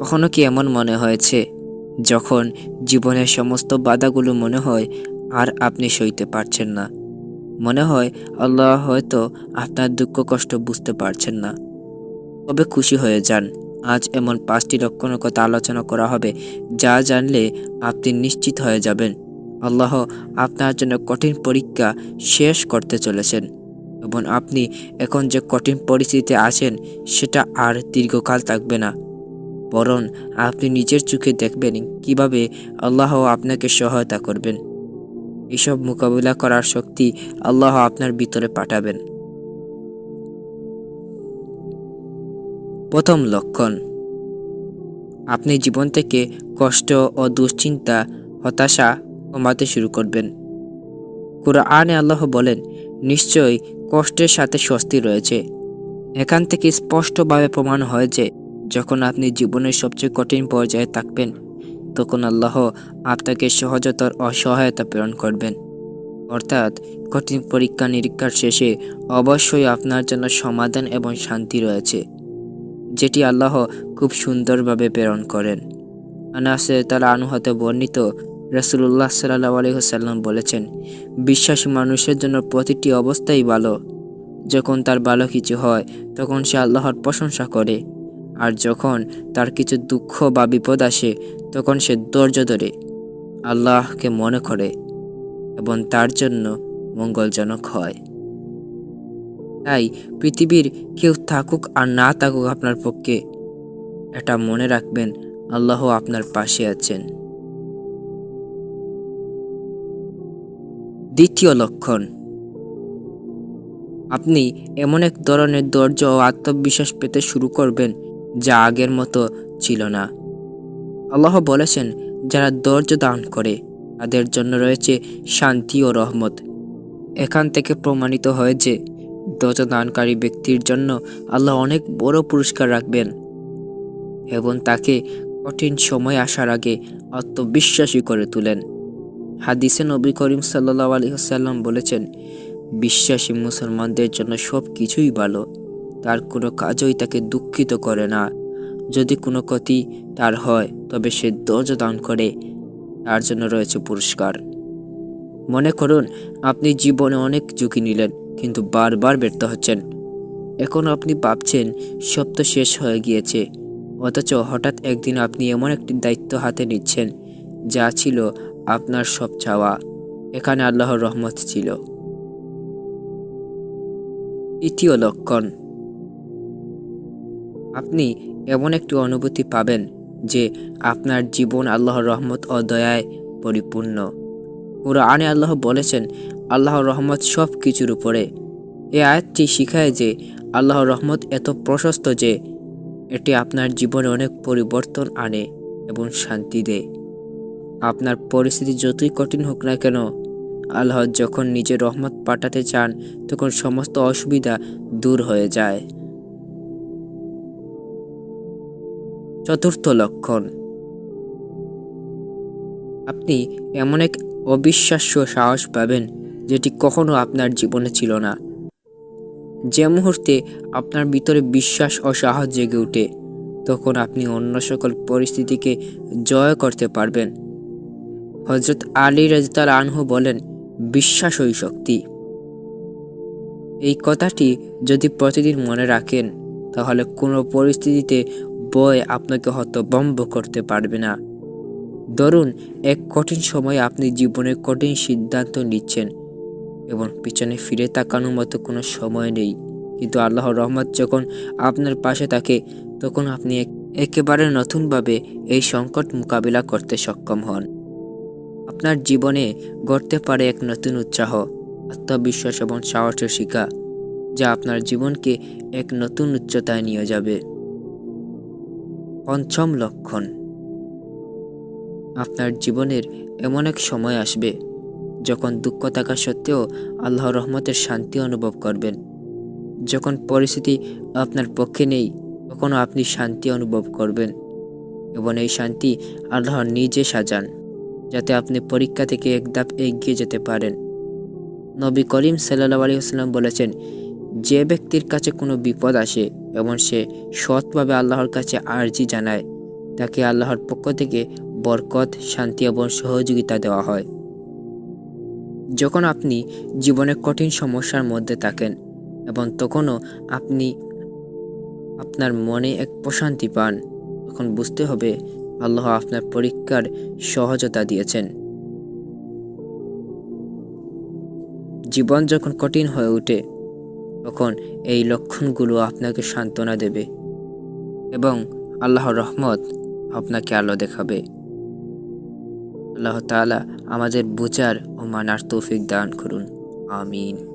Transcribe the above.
কখনো কি এমন মনে হয়েছে যখন জীবনের সমস্ত বাধাগুলো মনে হয় আর আপনি সইতে পারছেন না? মনে হয় আল্লাহ হয়তো আপনার দুঃখ কষ্ট বুঝতে পারছেন না। তবে খুশি হয়ে যান। আজ এমন পাঁচটি লক্ষণের কথা আলোচনা করা হবে যা জানলে আপনি নিশ্চিত হয়ে যাবেন। আল্লাহ আপনার জন্য কঠিন পরীক্ষা শেষ করতে চলেছেন এবং আপনি এখন যে কঠিন পরিস্থিতিতে আছেন সেটা আর দীর্ঘকাল থাকবে না। বরং আপনি নিজের চোখে দেখবেন কীভাবে আল্লাহ আপনাকে সহায়তা করবেন। এসব মোকাবিলা করার শক্তি আল্লাহ আপনার ভিতরে পাঠাবেন। প্রথম লক্ষণ, আপনি জীবন থেকে কষ্ট ও দুশ্চিন্তা, হতাশা কমাতে শুরু করবেন। কোরআনে আল্লাহ বলেন নিশ্চয়ই কষ্টের সাথে স্বস্তি রয়েছে। এখান থেকে স্পষ্টভাবে প্রমাণ হয় যে যখন আপনি জীবনের সবচেয়ে কঠিন পর্যায়ে থাকবেন, তখন আল্লাহ আপনাকে সহজতর অসহায়তা প্রেরণ করবেন। অর্থাৎ কঠিন পরীক্ষা নিরীক্ষার শেষে অবশ্যই আপনার জন্য সমাধান এবং শান্তি রয়েছে, যেটি আল্লাহ খুব সুন্দরভাবে প্রেরণ করেন। আনাসে তারা আনুহাতে বর্ণিত রসুল্লাহ সাল্লাহ আলহিহসাল্লাম বলেছেন, বিশ্বাসী মানুষের জন্য প্রতিটি অবস্থাই ভালো। যখন তার ভালো কিছু হয়, তখন সে আল্লাহর প্রশংসা করে। আর যখন তার কিছু দুঃখ বা বিপদ আসে, তখন সে ধৈর্য ধরে আল্লাহকে মনে করে এবং তার জন্য মঙ্গলজনক হয়। তাই পৃথিবীর কেউ থাকুক আর না থাকুক আপনার পক্ষে, এটা মনে রাখবেন, আল্লাহ আপনার পাশে আছেন। দ্বিতীয় লক্ষণ, আপনি এমন এক ধরনের ধৈর্য ও আত্মবিশ্বাস পেতে শুরু করবেন যা আগের মতো ছিল না। আল্লাহ বলেছেন, যারা ধৈর্য দান করে, তাদের জন্য রয়েছে শান্তি ও রহমত। এখান থেকে প্রমাণিত হয় যে, ধৈর্য দানকারী ব্যক্তির জন্য আল্লাহ অনেক বড় পুরস্কার রাখবেন এবং তাকে কঠিন সময় আসার আগে আত্মবিশ্বাসী করে তোলেন। হাদিসে নবী করিম সাল্লা আলহিহাল্লাম বলেছেন, বিশ্বাসী মুসলমানদের জন্য সব কিছুই ভালো। তার কোনো কাজই তাকে দুঃখিত করে না। যদি কোনো ক্ষতি তার হয়, তবে সে ধৈর্য দান করে। তার জন্য রয়েছে পুরস্কার। মনে করুন, আপনি জীবনে অনেক ঝুঁকি নিলেন, কিন্তু বারবার ব্যর্থ হচ্ছেন। এখন আপনি ভাবছেন, সব তো শেষ হয়ে গিয়েছে। অথচ হঠাৎ একদিন আপনি এমন একটি দায়িত্ব হাতে নিচ্ছেন, যা ছিল আপনার সব চাওয়া। এখানে আল্লাহর রহমত ছিল। তৃতীয় লক্ষণ। আপনি এমন একটি অনুভূতি পাবেন যে আপনার জীবন আল্লাহর রহমত ও দয়ায় পরিপূর্ণ। কোরআনে আল্লাহ বলেছেন, আল্লাহর রহমত সব কিছুর উপরে। এ আয়াতটি শিখায় যে আল্লাহর রহমত এত প্রশস্ত যে এটি আপনার জীবনে অনেক পরিবর্তন আনে এবং শান্তি দেয়। আপনার পরিস্থিতি যতই কঠিন হোক না কেন, আল্লাহ যখন নিজের রহমত পাঠাতে চান, তখন সমস্ত অসুবিধা দূর হয়ে যায়। চতুর্থ লক্ষণ। আপনি এমন এক অবিশ্বাস্য সাহস পাবেন যেটি কখনো আপনার জীবনে ছিল না। যে মুহূর্তে আপনার ভিতরে বিশ্বাস ও সাহস জেগে ওঠে, তখন আপনি অন্য সকল পরিস্থিতিকে জয় করতে পারবেন। হজরত আলী রাজতাল আনহু বলেন, বিশ্বাস ওই শক্তি। এই কথাটি যদি প্রতিদিন মনে রাখেন, তাহলে কোনো পরিস্থিতিতে বয় আপনাকে হতবম্ব করতে পারবে না। ধরুন, এক কঠিন সময়ে আপনি জীবনে কঠিন সিদ্ধান্ত নিচ্ছেন এবং পিছনে ফিরে তাকানোর মতো কোনো সময় নেই। কিন্তু আল্লাহর রহমত যখন আপনার পাশে থাকে, তখন আপনি একেবারে নতুনভাবে এই সংকট মোকাবিলা করতে সক্ষম হন। আপনার জীবনে গড়তে পারে এক নতুন উৎসাহ, আত্মবিশ্বাস এবং সাহসের শিকা যা আপনার জীবনকে এক নতুন উচ্চতায় নিয়ে যাবে। পঞ্চম লক্ষণ। আপনার জীবনের এমন এক সময় আসবে, যখন দুঃখ থাকা সত্ত্বেও আল্লাহ রহমতের শান্তি অনুভব করবেন। যখন পরিস্থিতি আপনার পক্ষে নেই, তখনও আপনি শান্তি অনুভব করবেন এবং এই শান্তি আল্লাহ নিজে সাজান, যাতে আপনি পরীক্ষা থেকে এক ধাপ এগিয়ে যেতে পারেন। নবী করিম সাল্লা আলী বলেছেন, যে ব্যক্তির কাছে কোনো বিপদ আসে এবং সে সৎভাবে আল্লাহর কাছে আর্জি জানায়। তাকে আল্লাহর পক্ষ থেকে বরকত, শান্তি এবং সহযোগিতা দেওয়া হয়। যখন আপনি জীবনে কঠিন সমস্যার মধ্যে থাকেন এবং তখনও আপনি আপনার মনে এক প্রশান্তি পান, তখন বুঝতে হবে আল্লাহ আপনার পরীক্ষার সহজতা দিয়েছেন। জীবন যখন কঠিন হয়ে ওঠে তখন এই লক্ষণগুলো আপনাকে সান্ত্বনা দেবে এবং আল্লাহর রহমত আপনাকে আলো দেখাবে। আল্লাহ তালা আমাদের বোঝার ও মানার তৌফিক দান করুন। আমিন।